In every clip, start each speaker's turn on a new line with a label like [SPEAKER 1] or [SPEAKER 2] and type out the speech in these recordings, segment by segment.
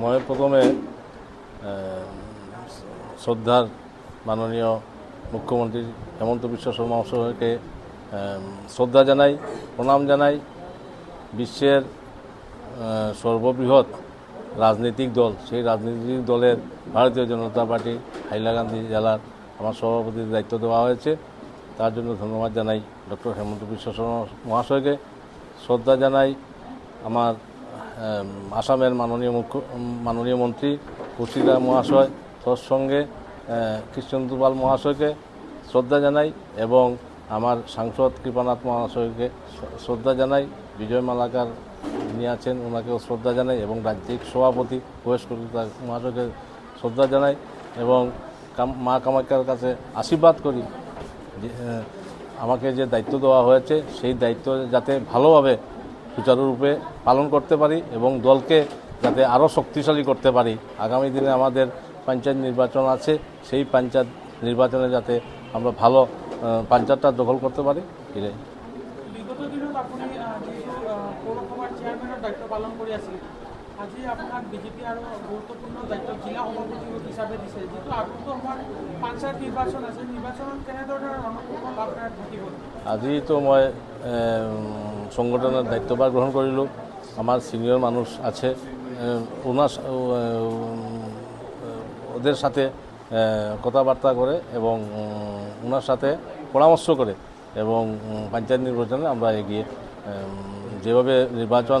[SPEAKER 1] মই প্রথমে শ্রদ্ধার মাননীয় মুখ্যমন্ত্রী হেমন্ত বিশ্ব শর্মা মহাশয়কে শ্রদ্ধা জানাই প্রণাম জানাই বিশ্বের সর্ববৃহৎ রাজনৈতিক দল, সেই রাজনৈতিক দলের ভারতীয় জনতা পার্টি হাইলাকান্দি জেলার আমার সভাপতির দায়িত্ব দেওয়া হয়েছে তার জন্য ধন্যবাদ জানাই ডক্টর হেমন্ত বিশ্ব শর্মা মহাশয়কে। শ্রদ্ধা জানাই আমার আসামের মাননীয় মুখ্য, মাননীয় মন্ত্রী কুশিদা মহাশয়, তোর সঙ্গে কৃষ্ণেন্দু পাল মহাশয়কে শ্রদ্ধা জানাই এবং আমার সাংসদ কৃপানাথ মহাশয়কে শ্রদ্ধা জানাই। বিজয় মালাকার যিনি আছেন ওনাকেও শ্রদ্ধা জানাই এবং রাজ্যিক সভাপতি বয়স কলিতা মহাশয়কে শ্রদ্ধা জানাই এবং মা কামাখ্যার কাছে আশীর্বাদ করি আমাকে যে দায়িত্ব দেওয়া হয়েছে, সেই দায়িত্ব যাতে ভালোভাবে সুচারুরূপে পালন করতে পারি এবং দলকে যাতে আরও শক্তিশালী করতে পারি। আগামী দিনে আমাদের পঞ্চায়েত নির্বাচন আছে, সেই পঞ্চায়েত নির্বাচনে যাতে আমরা ভালো পঞ্চায়েতটা দখল করতে পারি, এটাই।
[SPEAKER 2] আজি আপোনাক বিজেপি আৰু গুৰুত্বপূৰ্ণ দায়িত্ব জিলা সভাপতি হিচাপে দিছে। যিটো আগন্তুক সময়ত পঞ্চায়ত নিৰ্বাচন আছে, নিৰ্বাচনত কেনেধৰণৰ ৰণকৌশল আপোনাৰ থাকিব
[SPEAKER 1] আজিতো মই সংগঠনের দায়িত্বভার গ্রহণ করিল আমার সিনিয়র মানুষ আছে ওনার ওদের সাথে কথাবার্তা করে এবং ওনার সাথে পরামর্শ করে এবং পঞ্চায়েত নির্বাচনে আমরা এগিয়ে যেভাবে নির্বাচন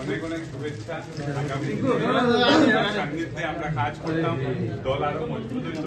[SPEAKER 3] অনেক অনেক শুভেচ্ছা। আমরা কাজ করতাম দল আরও মজবুত হইত